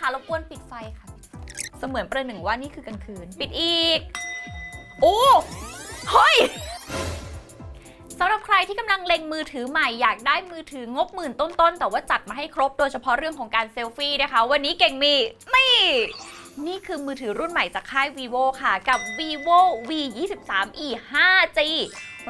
คะรบกวนปิดไฟค่ะ เสมือนประหนึ่งว่านี่คือกลางคืน ปิดอีก โอ้เฮ้ยสำหรับใครที่กำลังเล็งมือถือใหม่อยากได้มือถืองบหมื่นต้นๆ แต่ว่าจัดมาให้ครบโดยเฉพาะเรื่องของการเซลฟี่นะคะ วันนี้เก่งมีนี่นี่คือมือถือรุ่นใหม่จากค่าย vivo ค่ะ กับ vivo v 2 3 e 5g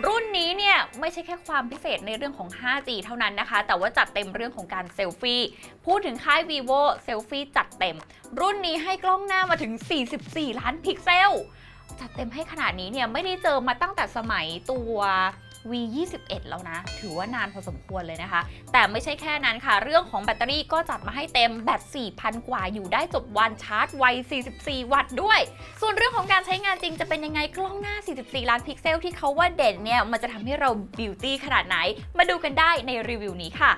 รุ่นนี้เนี่ยไม่ใช่แค่ความพิเศษในเรื่องของ 5G เท่านั้นนะคะ แต่ว่าจัดเต็มเรื่องของการเซลฟี่ พูดถึงค่าย vivo เซลฟี่จัดเต็ม รุ่นนี้ให้กล้องหน้ามาถึง 44 ล้านพิกเซล จัดเต็มให้ขนาดนี้เนี่ยไม่ได้เจอมาตั้งแต่สมัยตัว V 21 แล้วนะ ถือว่านานพอสมควรเลยนะคะ แต่ไม่ใช่แค่นั้นค่ะ เรื่องของแบตเตอรี่ก็จัดมาให้เต็มแบต 4,000 กว่าอยู่ได้จบวันชาร์จไว 44 วัตต์ด้วย ส่วนเรื่องของการใช้งานจริงจะเป็นยังไงกล้องหน้า 44 ล้านพิกเซลที่เขาว่าเด่นเนี่ย มันจะทำให้เราบิวตี้ขนาดไหน มาดูกันได้ในรีวิวนี้ค่ะ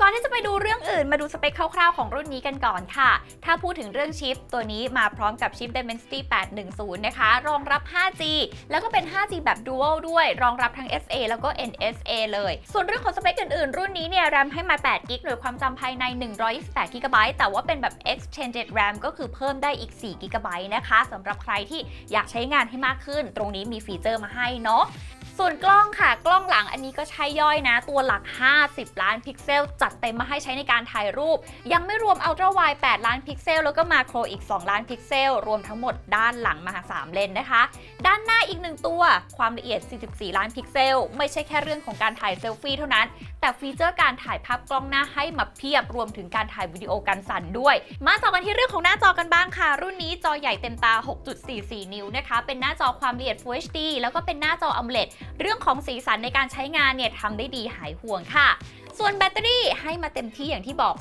ก่อนที่จะไปดูเรื่องอื่นมาดูสเปคคร่าวๆของรุ่นนี้กันก่อนค่ะ ถ้าพูดถึงเรื่องชิป ตัวนี้มาพร้อมกับชิป Dimensity 810 นะคะ รองรับ 5G แล้วก็เป็น 5G แบบ Dual ด้วย รองรับทั้ง SA แล้วก็ NSA เลย ส่วนเรื่องของสเปคอื่นๆ รุ่นนี้เนี่ย RAM ให้มา8 g b หรือความจำภายใน 128 g b แต่ว่าเป็นแบบ Extended RAM ก็คือเพิ่มได้อีก 4 g b นะคะสำหรับใครที่อยากใช้งานให้มากขึ้น ตรงนี้มีฟีเจอร์มาให้เนาะ ส่วนกล้องค่ะ กล้องหลังอันนี้ก็ใช้ย่อยนะ ตัวหลัก 50 ล้านพิกเซล จัดเต็มมาให้ใช้ในการถ่ายรูป ยังไม่รวมอัลตร้าไวด์8ล้านพิกเซล แล้วก็มาโครอีก 2 ล้านพิกเซล รวมทั้งหมดด้านหลังมา3เลนนะคะ ด้านหน้าอีก 1 ตัว ความละเอียด 44 ล้านพิกเซล ไม่ใช่แค่เรื่องของการถ่ายเซลฟี่เท่านั้น แต่ฟีเจอร์การถ่ายภาพกล้องหน้าให้มาเพียบ รวมถึงการถ่ายวิดีโอกันสั่นด้วย มาต่อกันที่เรื่องของหน้าจอกันบ้างค่ะ รุ่นนี้จอใหญ่เต็มตา 6.44 นิ้วนะคะ เป็นหน้าจอความละเอียด Full HD แล้วก็เป็นหน้าจอ AMOLED เรื่องของสีสันในการใช้งานเนี่ยทำได้ดีหายห่วงค่ะ ส่วนแบตเตอรี่ให้มาเต็มที่อย่างที่บอก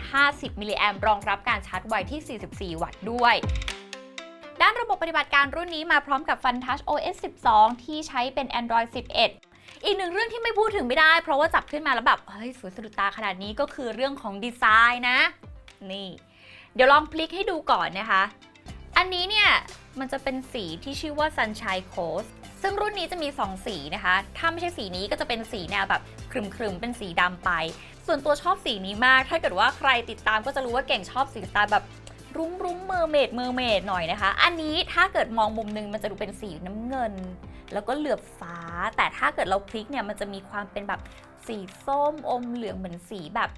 4,050 มิลลิแอมรองรับการชาร์จไวที่ 44 วัตต์ด้วยด้านระบบปฏิบัติการรุ่นนี้มาพร้อมกับ FunTouch OS 12 ที่ใช้เป็น Android 11 อีกหนึ่งเรื่องที่ไม่พูดถึงไม่ได้ เพราะว่าจับขึ้นมาแล้วแบบ เฮ้ย สวยสะดุดตาขนาดนี้ก็คือเรื่องของดีไซน์นะ นี่ เดี๋ยวลองพลิกให้ดูก่อนนะคะ อันนี้เนี่ย มันจะเป็นสีที่ชื่อว่า Sunshine Coast ซึ่งรุ่นนี้จะมี 2 สีนะคะ ถ้าไม่ใช่สีนี้ก็จะเป็นสีแนวแบบครึมๆ เป็นสีดำไป ส่วนตัวชอบสีนี้มาก ถ้าเกิดว่าใครติดตามก็จะรู้ว่าเก่งชอบสีสไตล์แบบรุ้งรุ้งเมอร์เมดเมอร์เมดหน่อยนะคะ อันนี้ถ้าเกิดมองมุมนึงมันจะดูเป็นสีน้ำเงิน แล้วก็เหลือบฟ้า แต่ถ้าเกิดเราพลิกเนี่ยมันจะมีความเป็นแบบสีส้มอมเหลืองเหมือนสีแบบ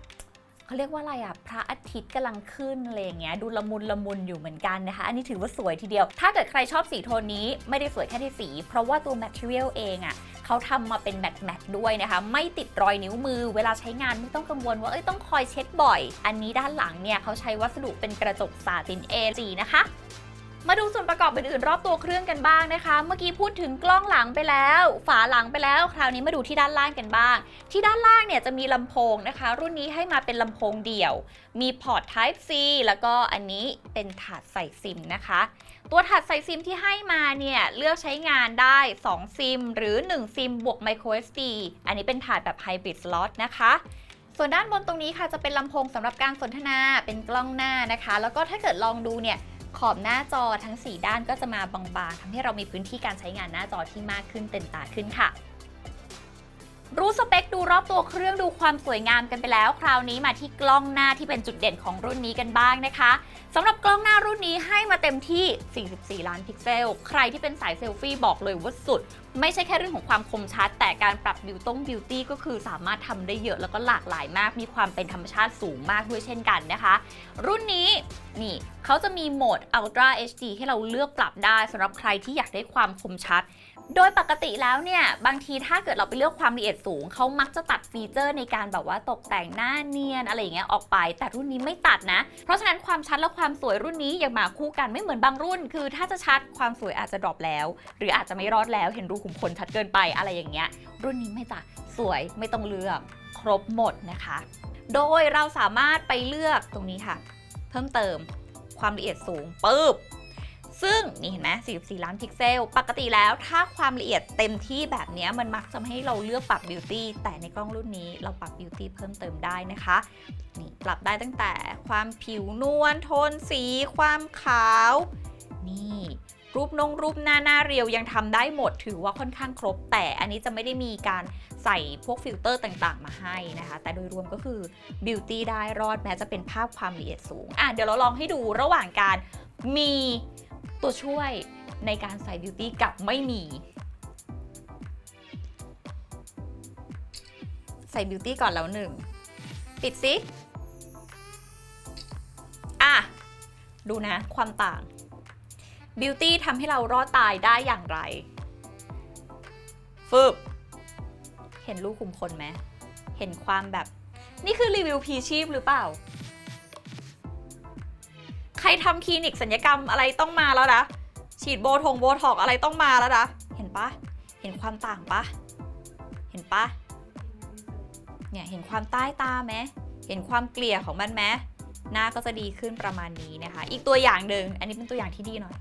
เขาเรียกว่าอะไรอะพระอาทิตย์กำลังขึ้นอะไรอย่างเงี้ยดูละมุนละมุนอยู่เหมือนกันนะคะ อันนี้ถือว่าสวยทีเดียว ถ้าเกิดใครชอบสีโทนนี้ไม่ได้สวยแค่ที่สี เพราะว่าตัว material เองอะเขาทำมาเป็นแมตต์แมตต์ด้วยนะคะ ไม่ติดรอยนิ้วมือ เวลาใช้งานไม่ต้องกังวลว่าเอ้ยต้องคอยเช็ดบ่อย อันนี้ด้านหลังเนี่ยเขาใช้วัสดุเป็นกระจกสาติน A4 นะคะ มาดูส่วนประกอบอื่นๆรอบตัวเครื่องกันบ้างนะคะ เมื่อกี้พูดถึงกล้องหลังไปแล้ว ฝาหลังไปแล้ว คราวนี้มาดูที่ด้านล่างกันบ้าง ที่ด้านล่างเนี่ยจะมีลำโพงนะคะ รุ่นนี้ให้มาเป็นลำโพงเดี่ยว มีพอร์ต Type C แล้วก็อันนี้เป็นถาดใส่ซิมนะคะ ตัวถาดใส่ซิมที่ให้มาเนี่ยเลือกใช้งานได้ 2 ซิม หรือ 1 ซิมบวก micro SD อันนี้เป็นถาดแบบ Hybrid Slot นะคะส่วนด้านบนตรงนี้ค่ะจะเป็นลำโพงสำหรับการสนทนาเป็นกล้องหน้านะคะ แล้วก็ถ้าเกิดลองดูเนี่ย ขอบหน้าจอทั้ง 4 ด้านก็จะมาบางๆทำให้เรามีพื้นที่การใช้งานหน้าจอที่มากขึ้นเต็มตาขึ้นค่ะ รู้สเปคดูรอบตัวเครื่องดูความสวยงามกันไปแล้ว คราวนี้มาที่กล้องหน้าที่เป็นจุดเด่นของรุ่นนี้กันบ้างนะคะสำหรับกล้องหน้ารุ่นนี้ให้มาเต็มที่ 44 ล้านพิกเซล ใครที่เป็นสายเซลฟี่บอกเลยว่าสุด ไม่ใช่แค่เรื่องของความคมชัด แต่การปรับบิวต้งบิวตี้ก็คือสามารถทำได้เยอะแล้วก็หลากหลายมาก มีความเป็นธรรมชาติสูงมากด้วยเช่นกันนะคะ รุ่นนี้นี่เขาจะมีโหมด Ultra HD ให้เราเลือกปรับได้สำหรับใครที่อยากได้ความคมชัด โดยปกติแล้วเนี่ยบางทีถ้าเกิดเราไปเลือกความละเอียดสูง เขามักจะตัดฟีเจอร์ในการแบบว่าตกแต่งหน้าเนียนอะไรอย่างเงี้ยออกไป แต่รุ่นนี้ไม่ตัดนะ เพราะฉะนั้นความชัดและความสวยรุ่นนี้ยังมาคู่กันไม่เหมือนบางรุ่น คือถ้าจะชัดความสวยอาจจะดรอปแล้ว หรืออาจจะไม่รอดแล้วเห็นรูขุมขนชัดเกินไปอะไรอย่างเงี้ย รุ่นนี้ไม่จ้ะสวยไม่ต้องเลือกครบหมดนะคะ โดยเราสามารถไปเลือกตรงนี้ค่ะ เพิ่มเติมความละเอียดสูงปึ๊บซึ่งนี่เห็นไหม44 ล้านพิกเซล ปกติแล้วถ้าความละเอียดเต็มที่แบบเนี้ยมันมักจะให้เราเลือกปรับบิวตี้แต่ในกล้องรุ่นนี้เราปรับบิวตี้เพิ่มเติมได้นะคะ นี่ปรับได้ตั้งแต่ความผิวนวลโทนสี ความขาว นี่ รูปนงรูปหน้าหน้าเรียวยังทำได้หมดถือว่าค่อนข้างครบ แต่อันนี้จะไม่ได้มีการใส่พวกฟิลเตอร์ต่างๆ มาให้นะคะ แต่โดยรวมก็คือบิวตี้ได้รอดแม้จะเป็นภาพความละเอียดสูงอะเดี๋ยวเราลองให้ดูระหว่างการมีตัวช่วยในการใส่บิวตี้กับไม่มี ใส่บิวตี้ก่อนแล้วหนึ่งปิดซิอะ ดูนะความต่าง บิวตี้ทำให้เรารอดตายได้อย่างไร ฟึบ เห็นลูกคุมคนไหม เห็นความแบบ นี่คือรีวิวพีชีพหรือเปล่า ใครทำคลินิกสัญญกรรมอะไรต้องมาแล้วนะ ฉีดโบทงโบท็อกอะไรต้องมาแล้วนะ เห็นปะ เห็นความต่างปะ เห็นปะ เนี่ยเห็นความใต้ตาไหม เห็นความเกลี่ยของมันไหมหน้าก็จะดีขึ้นประมาณนี้นะคะ อีกตัวอย่างหนึ่ง อันนี้เป็นตัวอย่างที่ดีหน่อย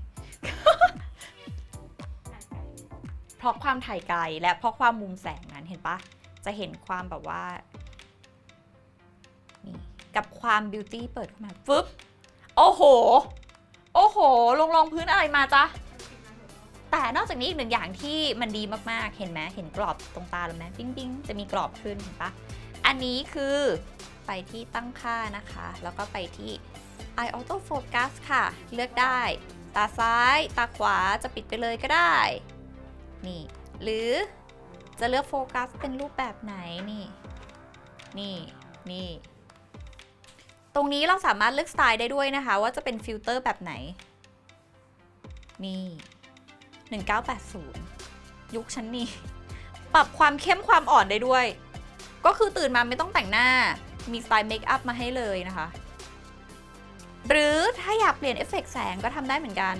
เพราะความถ่ายไกลและเพราะความมุมแสงนั้นเห็นปะจะเห็นความแบบว่านี่กับความบิวตี้เปิดเข้ามาฟึบโอ้โห โอ้โห ลงรองพื้นอะไรมาจ๊ะ แต่นอกจากนี้อีกหนึ่งอย่างที่มันดีมากๆ เห็นไหมเห็นกรอบตรงตาแล้วไหมปิ้งปิ้งจะมีกรอบขึ้นเห็นปะอันนี้คือไปที่ตั้งค่านะคะ แล้วก็ไปที่ Eye Auto Focus ค่ะ เลือกได้ ตาซ้าย ตาขวาจะปิดไปเลยก็ได้ นี่ หรือจะเลือกโฟกัสเป็นรูปแบบไหนนี่ นี่ นี่ ตรงนี้เราสามารถเลือกสไตล์ได้ด้วยนะคะ ว่าจะเป็นฟิลเตอร์แบบไหน นี่ 1980 ยุคฉันนี่ปรับความเข้มความอ่อนได้ด้วย ก็คือตื่นมาไม่ต้องแต่งหน้า มีสไตล์เมคอัพมาให้เลยนะคะ หรือถ้าอยากเปลี่ยนเอฟเฟกต์แสงก็ทำได้เหมือนกัน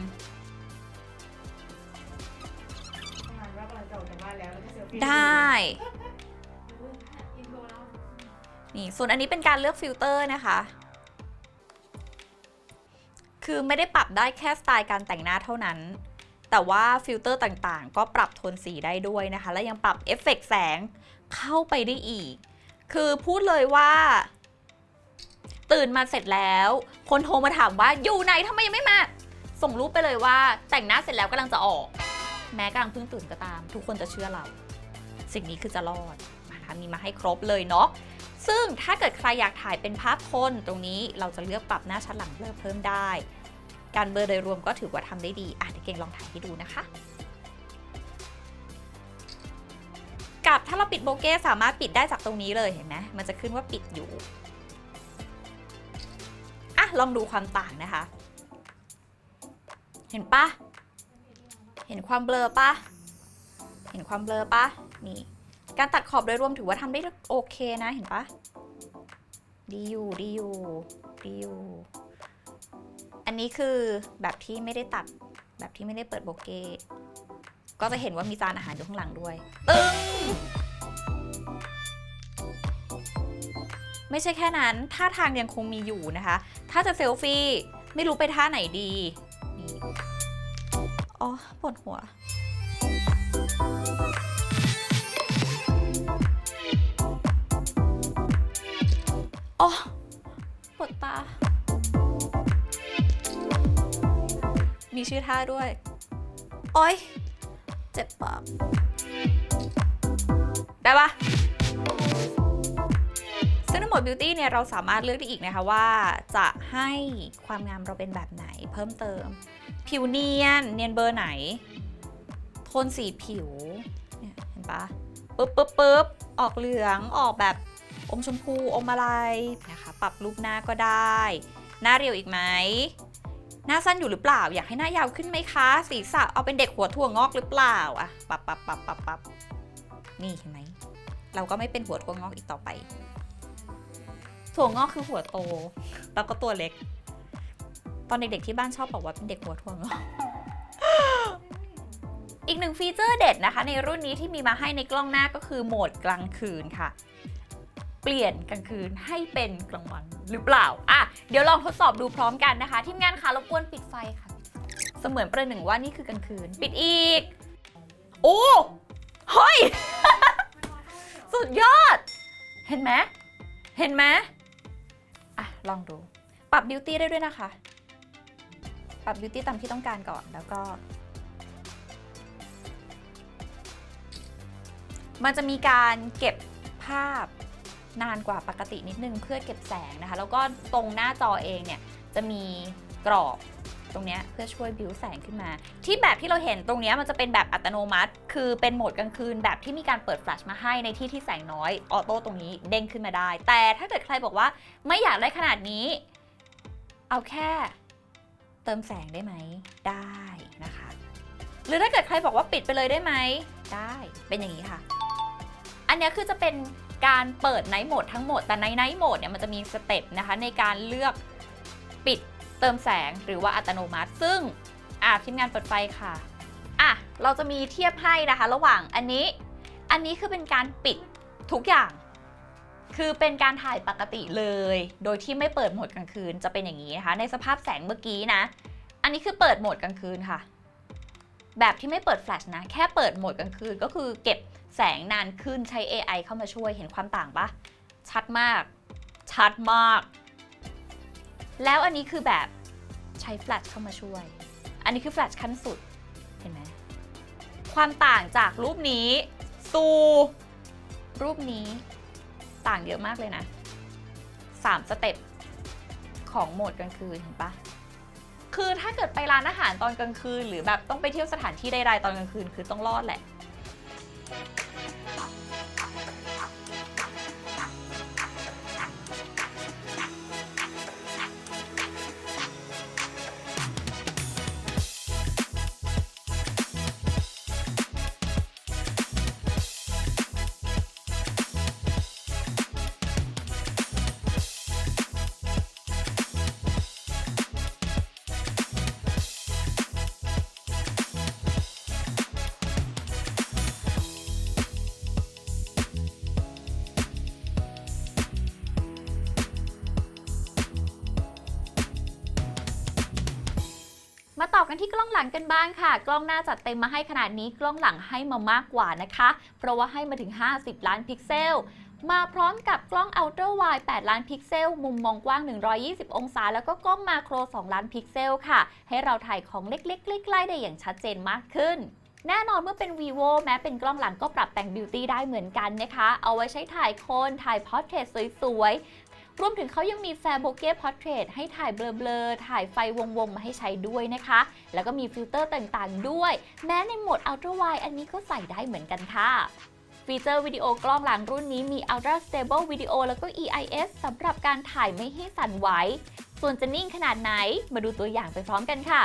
ได้ นี่ ส่วนอันนี้เป็นการเลือกฟิลเตอร์นะคะ คือไม่ได้ปรับได้แค่สไตล์การแต่งหน้าเท่านั้น แต่ว่าฟิลเตอร์ต่างๆ ก็ปรับโทนสีได้ด้วยนะคะ และยังปรับเอฟเฟกต์แสงเข้าไปได้อีก คือพูดเลยว่า ตื่นมาเสร็จแล้ว คนโทรมาถามว่าอยู่ไหนทำไมยังไม่มา ส่งรูปไปเลยว่าแต่งหน้าเสร็จแล้วกำลังจะออก แม้กำลังเพิ่งตื่นก็ตาม ทุกคนจะเชื่อเรา สิ่งนี้คือจะรอดนะคะมีมาให้ครบเลยเนาะซึ่งถ้าเกิดใครอยากถ่ายเป็นภาพคนตรงนี้เราจะเลือกปรับหน้าชัดหลังเบลอเพิ่มได้ การเบลอโดยรวมก็ถือว่าทำได้ดีอะเดี๋ยวเก่งลองถ่ายให้ดูนะคะกับถ้าเราปิดโบเก้สามารถปิดได้จากตรงนี้เลยเห็นไหมมันจะขึ้นว่าปิดอยู่อะลองดูความต่างนะคะ เห็นปะเห็นความเบลอปะเห็นความเบลอปะ นี่ การตัดขอบโดยรวมถือว่าทำได้โอเคนะเห็นปะดีอยู่ดีอยู่ดีอยู่ อันนี้คือแบบที่ไม่ได้ตัดแบบที่ไม่ได้เปิดโบเก้ก็จะเห็นว่ามีจานอาหารอยู่ข้างหลังด้วย ตึ้งไม่ใช่แค่นั้น ท่าทางยังคงมีอยู่นะคะ ถ้าจะเซลฟี่ไม่รู้ไปท่าไหนดีอ๋อปวดหัว มีชื่อท่าด้วย โอ้ยเจ็บปากได้ปะซึ่งทั้งหมดบิวตี้เนี่ยเราสามารถเลือกได้อีกนะคะว่า จะให้ความงามเราเป็นแบบไหนเพิ่มเติม ผิวเนียน เนียนเบอร์ไหน โทนสีผิว เนี่ยเห็นปะปึ๊บปึ๊บปึ๊บออกเหลืองออกแบบอมชมพูอมอะไรนะคะปรับรูปหน้าก็ได้ หน้าเรียวอีกไหม หน้าสั้นอยู่หรือเปล่า อยากให้หน้ายาวขึ้นไหมคะ ศีรษะเอาเป็นเด็กหัวถั่วงอกหรือเปล่าอะปับปับปับปับปับนี่เห็นไหมเราก็ไม่เป็นหัวถั่วงอกอีกต่อไป ถั่วงอกคือหัวโต แล้วก็ตัวเล็ก ตอนเด็กๆที่บ้านชอบบอกว่าเป็นเด็กหัวถั่วงอก อีกหนึ่งฟีเจอร์เด็ดนะคะ ในรุ่นนี้ที่มีมาให้ในกล้องหน้าก็คือโหมดกลางคืนค่ะ เปลี่ยนกลางคืนให้เป็นกลางวันหรือเปล่า อะ เดี๋ยวลองทดสอบดูพร้อมกันนะคะ ทีมงานคะรบกวนปิดไฟค่ะ เสมือนประหนึ่งว่านี่คือกลางคืน ปิดอีก โอ้เฮ้ย สุดยอด เห็นไหมเห็นไหมอะ ลองดู ปรับบิวตี้ได้ด้วยนะคะ ปรับบิวตี้ตามที่ต้องการก่อนแล้วก็ มันจะมีการเก็บภาพ นานกว่าปกตินิดนึงเพื่อเก็บแสงนะคะ แล้วก็ตรงหน้าจอเองเนี่ยจะมีกรอบตรงนี้เพื่อช่วยบิวแสงขึ้นมา ที่แบบที่เราเห็นตรงนี้มันจะเป็นแบบอัตโนมัติ คือเป็นโหมดกลางคืนแบบที่มีการเปิดแฟลชมาให้ในที่ที่แสงน้อยออโต้ตรงนี้เด้งขึ้นมาได้ แต่ถ้าเกิดใครบอกว่าไม่อยากได้ขนาดนี้ เอาแค่เติมแสงได้ไหมได้นะคะ หรือถ้าเกิดใครบอกว่าปิดไปเลยได้ไหมได้เป็นอย่างนี้ค่ะ อันนี้คือจะเป็น การเปิดไนท์โหมดทั้งหมด แต่ในไนท์โหมดเนี่ยมันจะมีสเต็ปนะคะในการเลือกปิดเติมแสงหรือว่าอัตโนมัติ ซึ่งอะทีมงานเปิดไฟค่ะอะเราจะมีเทียบให้นะคะ ระหว่างอันนี้ อันนี้คือเป็นการปิดทุกอย่าง คือเป็นการถ่ายปกติเลย โดยที่ไม่เปิดโหมดกลางคืนจะเป็นอย่างนี้นะคะ ในสภาพแสงเมื่อกี้นะ อันนี้คือเปิดโหมดกลางคืนค่ะ แบบที่ไม่เปิดแฟลชนะ แค่เปิดโหมดกลางคืนก็คือเก็บแสงนานขึ้นใช้ AI เข้ามาช่วยเห็นความต่างปะชัดมาก ชัดมาก แล้วอันนี้คือแบบใช้แฟลชเข้ามาช่วย อันนี้คือแฟลชขั้นสุด เห็นไหม ความต่างจากรูปนี้สู่รูปนี้ต่างเยอะมากเลยนะสามสเต็ปของโหมดกลางคืนเห็นปะ คือถ้าเกิดไปร้านอาหารตอนกลางคืน หรือแบบต้องไปเที่ยวสถานที่ใดๆตอนกลางคืน คือต้องรอดแหละ มาต่อกันที่กล้องหลังกันบ้างค่ะ กล้องหน้าจัดเต็มมาให้ขนาดนี้กล้องหลังให้มามากกว่านะคะ เพราะว่าให้มาถึง 50 ล้านพิกเซลมาพร้อมกับกล้อง Ultra Wide 8 ล้านพิกเซล มุมมองกว้าง 120 องศา แล้วก็กล้องมาโคร 2 ล้านพิกเซลค่ะ ให้เราถ่ายของเล็กๆใกล้ๆได้อย่างชัดเจนมากขึ้น แน่นอนเมื่อเป็น vivo แม้เป็นกล้องหลังก็ปรับแต่งบิวตี้ได้เหมือนกันนะคะ เอาไว้ใช้ถ่ายคน ถ่ายพอร์เทรตสวย รวมถึงเขายังมีแฟร์โบเก้พอร์เทรตให้ถ่ายเบลอๆ ถ่ายไฟวงๆ มาให้ใช้ด้วยนะคะ แล้วก็มีฟิลเตอร์ต่างๆ ด้วย แม้ในโหมดอัลตร้าไวอันนี้ก็ใส่ได้เหมือนกันค่ะฟีเจอร์วิดีโอกล้องหลังรุ่นนี้มี Ultra Stable Video แล้วก็ EIS สำหรับการถ่ายไม่ให้สั่นไหว ส่วนจะนิ่งขนาดไหน มาดูตัวอย่างไปพร้อมกันค่ะ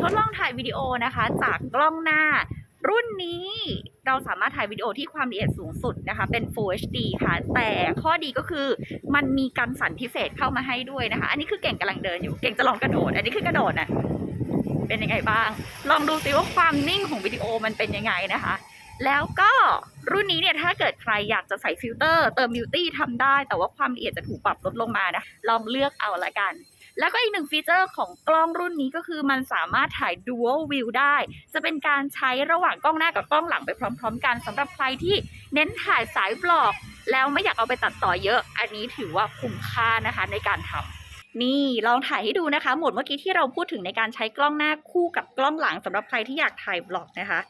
ทดลองถ่ายวิดีโอนะคะ จากกล้องหน้า รุ่นนี้เราสามารถถ่ายวิดีโอที่ความละเอียดสูงสุดนะคะ เป็น Full HD ค่ะ แต่ข้อดีก็คือมันมีการสั่นพิเศษเข้ามาให้ด้วยนะคะ อันนี้คือเก่งกำลังเดินอยู่ เก่งจะลองกระโดด อันนี้คือกระโดดนะเป็นยังไงบ้าง ลองดูซิว่าความนิ่งของวิดีโอมันเป็นยังไงนะคะ แล้วก็รุ่นนี้เนี่ยถ้าเกิดใครอยากจะใส่ฟิลเตอร์เติมบิวตี้ทำได้ แต่ว่าความละเอียดจะถูกปรับลดลงมานะ ลองเลือกเอาละกัน แล้วก็อีกหนึ่งฟีเจอร์ของกล้องรุ่นนี้ก็คือมันสามารถถ่าย dual view ได้ จะเป็นการใช้ระหว่างกล้องหน้ากับกล้องหลังไปพร้อม ๆ กันสำหรับใครที่เน้นถ่ายสายบล็อก แล้วไม่อยากเอาไปตัดต่อเยอะ อันนี้ถือว่าคุ้มค่านะคะในการทำนี่ลองถ่ายให้ดูนะคะ หมดเมื่อกี้ที่เราพูดถึงในการใช้กล้องหน้าคู่กับกล้องหลังสำหรับใครที่อยากถ่ายบล็อกนะคะ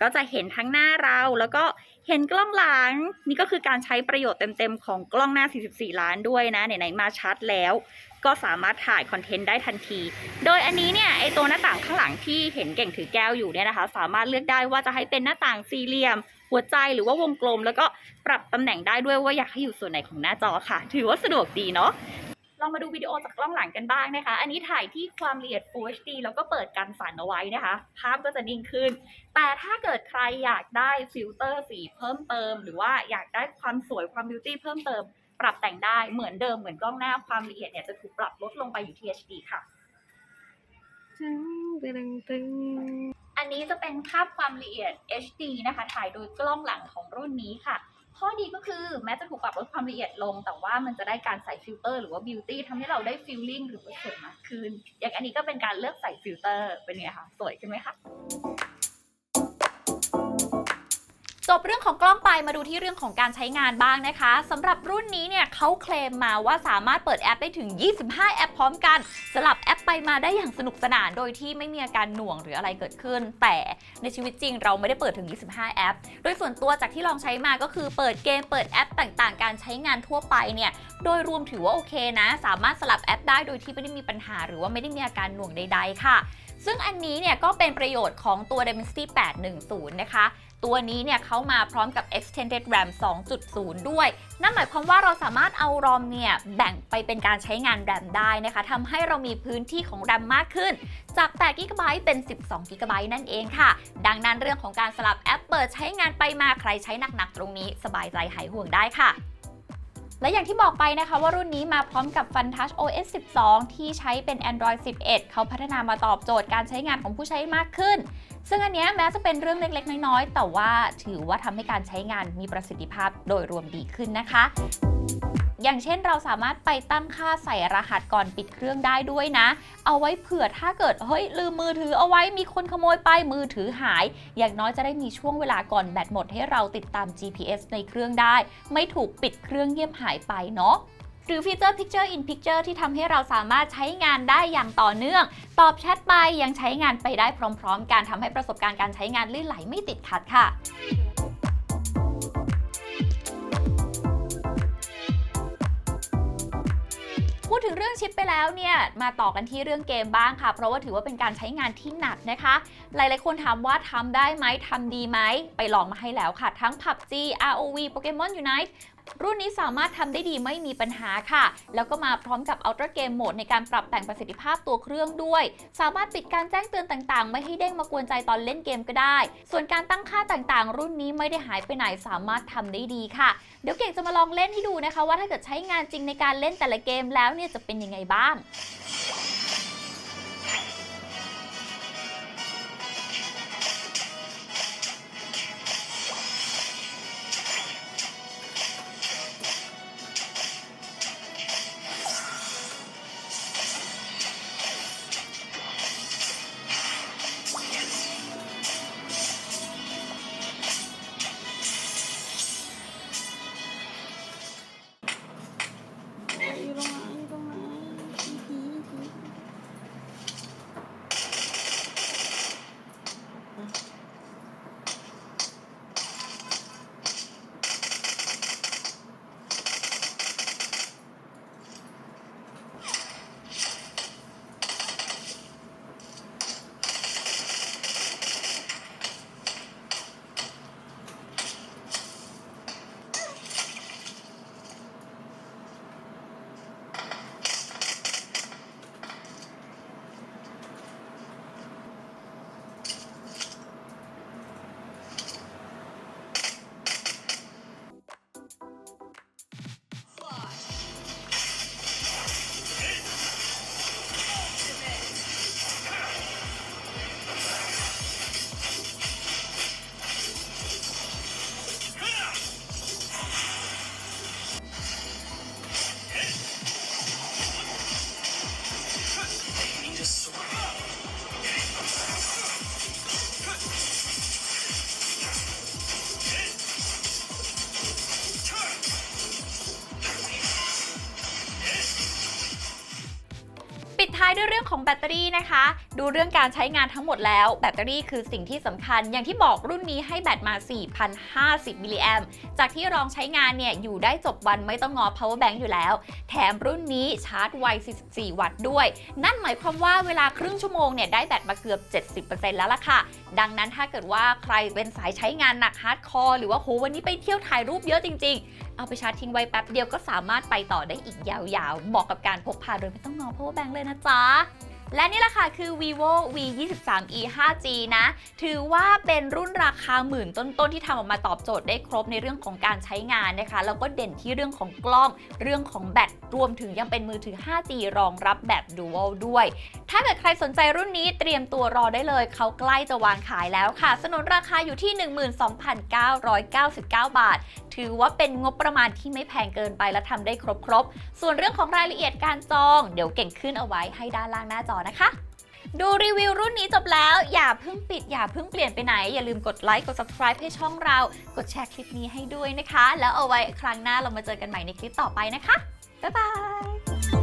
ก็จะเห็นทั้งหน้าเราแล้วก็เห็นกล้องหลัง นี่ก็คือการใช้ประโยชน์เต็มๆ ของกล้องหน้า 44 ล้านด้วยนะไหนๆมาชัดแล้ว ก็สามารถถ่ายคอนเทนต์ได้ทันที โดยอันนี้เนี่ยไอตัวหน้าต่างข้างหลังที่เห็นเก่งถือแก้วอยู่เนี่ยนะคะ สามารถเลือกได้ว่าจะให้เป็นหน้าต่างสี่เหลี่ยม หัวใจหรือว่าวงกลม แล้วก็ปรับตำแหน่งได้ด้วยว่าอยากให้อยู่ส่วนไหนของหน้าจอค่ะ ถือว่าสะดวกดีเนาะลองมาดูวิดีโอจากกล้องหลังกันบ้างนะคะ อันนี้ถ่ายที่ความละเอียด Full HD แล้วก็เปิดกันสั่นเอาไว้นะคะ ภาพก็จะนิ่งขึ้น แต่ถ้าเกิดใครอยากได้ฟิลเตอร์สีเพิ่มเติม หรือว่าอยากได้ความสวยความบิวตี้เพิ่มเติม ปรับแต่งได้เหมือนเดิมเหมือนกล้องหน้าความละเอียดเนี่ยจะถูกปรับลดลงไปอยู่ที่ HD ค่ะอันนี้จะเป็นภาพความละเอียด HD นะคะ ถ่ายโดยกล้องหลังของรุ่นนี้ค่ะ ข้อดีก็คือแม้จะถูกปรับลดความละเอียดลง แต่ว่ามันจะได้การใส่ฟิลเตอร์หรือว่าบิวตี้ทำให้เราได้ฟีลลิ่งหรือว่าสวยมากขึ้น อย่างอันนี้ก็เป็นการเลือกใส่ฟิลเตอร์เป็นไงคะสวยขึ้นไหมคะ จบเรื่องของกล้องไปมาดูที่เรื่องของการใช้งานบ้างนะคะสำหรับรุ่นนี้เนี่ยเขาเคลมมาว่าสามารถเปิดแอปได้ถึง 25 แอปพร้อมกัน สลับแอปไปมาได้อย่างสนุกสนาน โดยที่ไม่มีอาการหน่วงหรืออะไรเกิดขึ้น แต่ในชีวิตจริงเราไม่ได้เปิดถึง 25 แอป โดยส่วนตัวจากที่ลองใช้มาก็คือเปิดเกมเปิดแอปต่างๆ การใช้งานทั่วไปเนี่ยโดยรวมถือว่าโอเคนะ สามารถสลับแอปได้โดยที่ไม่ได้มีปัญหา หรือว่าไม่ได้มีอาการหน่วงใด ๆ ค่ะซึ่งอันนี้เนี่ยก็เป็นประโยชน์ของตัว Dimensity 810 นะคะ ตัวนี้เนี่ยเขามาพร้อมกับ extended RAM 2.0 ด้วย นั่นหมายความว่าเราสามารถเอา ROM เนี่ยแบ่งไปเป็นการใช้งาน RAM ได้นะคะทำให้เรามีพื้นที่ของ RAM มากขึ้น จาก8 g b เป็น 12 g b นั่นเองค่ะ ดังนั้นเรื่องของการสลับแอปเปิดใช้งานไปมาใครใช้หนักๆตรงนี้ สบายใจหายห่วงได้ค่ะ และอย่างที่บอกไปนะคะว่ารุ่นนี้มาพร้อมกับ FunTouch OS 12 ที่ใช้เป็น Android 11 เขาพัฒนามาตอบโจทย์การใช้งานของผู้ใช้มากขึ้น ซึ่งอันนี้แม้จะเป็นเรื่องเล็กๆ น้อยๆ แต่ว่าถือว่าทำให้การใช้งานมีประสิทธิภาพโดยรวมดีขึ้นนะคะ อย่างเช่นเราสามารถไปตั้งค่าใส่รหัสก่อนปิดเครื่องได้ด้วยนะ เอาไว้เผื่อถ้าเกิดเฮ้ยลืมมือถือเอาไว้มีคนขโมยไปมือถือหาย อย่างน้อยจะได้มีช่วงเวลาก่อนแบตหมดให้เราติดตาม GPS ในเครื่องได้ ไม่ถูกปิดเครื่องเงียบหายไปเนาะหรือฟีเจอร์ Picture in Picture ที่ทำให้เราสามารถใช้งานได้อย่างต่อเนื่อง ตอบแชทไปยังใช้งานไปได้พร้อม ๆ การทำให้ประสบการณ์การใช้งานลื่นไหลไม่ติดขัดค่ะ พูดถึงเรื่องชิปไปแล้วเนี่ยมาต่อกันที่เรื่องเกมบ้างค่ะ เพราะว่าถือว่าเป็นการใช้งานที่หนักนะคะ หลายๆคนถามว่าทำได้ไหมทำดีไหมไปลองมาให้แล้วค่ะ ทั้ง PUBG ROV Pokemon Unite รุ่นนี้สามารถทำได้ดีไม่มีปัญหาค่ะ แล้วก็มาพร้อมกับ Ultra Game Mode ในการปรับแต่งประสิทธิภาพตัวเครื่องด้วย สามารถปิดการแจ้งเตือนต่างๆ ไม่ให้เด้งมากวนใจตอนเล่นเกมก็ได้ ส่วนการตั้งค่าต่างๆ รุ่นนี้ไม่ได้หายไปไหนสามารถทำได้ดีค่ะ เดี๋ยวเก่งจะมาลองเล่นให้ดูนะคะ ว่าถ้าเกิดใช้งานจริงในการเล่นแต่ละเกมแล้วเนี่ยจะเป็นยังไงบ้าง ด้วยเรื่องของแบตเตอรี่นะคะ ดูเรื่องการใช้งานทั้งหมดแล้ว แบตเตอรี่คือสิ่งที่สำคัญ อย่างที่บอกรุ่นนี้ให้แบตมา 4,050 มิลลิแอมจากที่ลองใช้งานเนี่ยอยู่ได้จบวันไม่ต้องงอ power bank อยู่แล้ว แถมรุ่นนี้ชาร์จไว 44 วัตต์ด้วย นั่นหมายความว่าเวลาครึ่งชั่วโมงเนี่ยได้แบตมาเกือบ 70%แล้วล่ะค่ะ ดังนั้นถ้าเกิดว่าใครเป็นสายใช้งานหนักฮาร์ดคอร์หรือว่าโหวันนี้ไปเที่ยวถ่ายรูปเยอะจริง ๆ เอาไปชาร์จทิ้งไว้แป๊บเดียวก็สามารถไปต่อได้อีกยาวๆเหมาะกับการพกพาโดยไม่ต้องงอ power bank เลยนะจ๊ะและนี่แหละค่ะคือ vivo v 2 3 e 5g นะ ถือว่าเป็นรุ่นราคาหมื่นต้นๆ ที่ทำออกมาตอบโจทย์ได้ครบในเรื่องของการใช้งานนะคะ แล้วก็เด่นที่เรื่องของกล้อง เรื่องของแบต รวมถึงยังเป็นมือถือ 5G รองรับแบบ Dual ด้วย ถ้าเกิดใครสนใจรุ่นนี้เตรียมตัวรอได้เลย เขาใกล้จะวางขายแล้วค่ะ สนนราคาอยู่ที่ 12,999 บาทถือว่าเป็นงบประมาณที่ไม่แพงเกินไปและทำได้ครบๆส่วนเรื่องของรายละเอียดการจอง เดี๋ยวเก่งขึ้นเอาไว้ให้ด้านล่างหน้าจอนะคะดูรีวิวรุ่นนี้จบแล้ว อย่าเพิ่งปิด อย่าเพิ่งเปลี่ยนไปไหน อย่าลืมกดไลค์ กด subscribe ให้ช่องเรา กดแชร์คลิปนี้ให้ด้วยนะคะ แล้วเอาไว้ครั้งหน้าเรามาเจอกันใหม่ในคลิปต่อไปนะคะ บ๊ายบาย